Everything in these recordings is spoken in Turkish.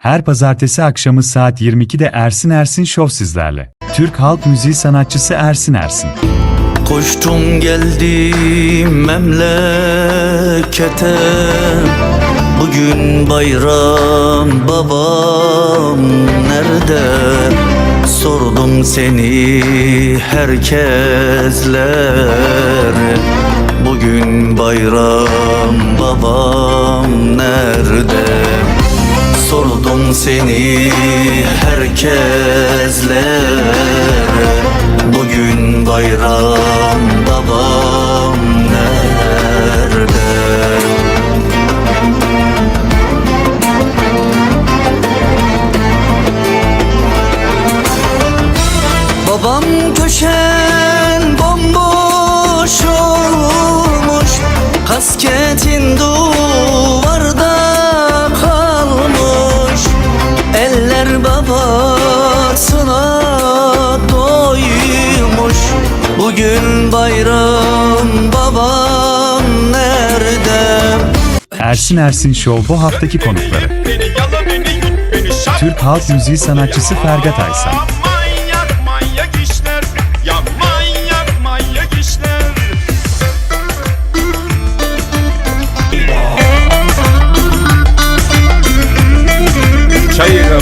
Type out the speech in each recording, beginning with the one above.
Her pazartesi akşamı saat 22'de Ersin Ersin Show sizlerle. Türk halk müziği sanatçısı Ersin Ersin. Koştum geldim memlekete Bugün bayram babam nerede Sordum seni herkeslere Bugün bayram babam nerede seni herkeslere Bugün bayram babam nerede? Babam köşen babasına doymuş Bugün bayram babam nerede? Ersin Ersin Show bu haftaki konukları. Türk halk müziği sanatçısı Fergat Aysal.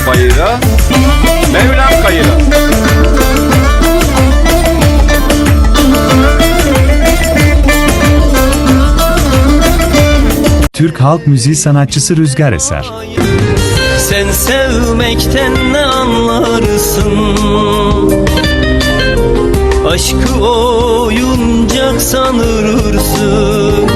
Bayıra Mevlam kayıra Türk halk müziği sanatçısı Rüzgar Eser. Sen sevmekten ne anlarsın? Aşkı oyuncak sanırsın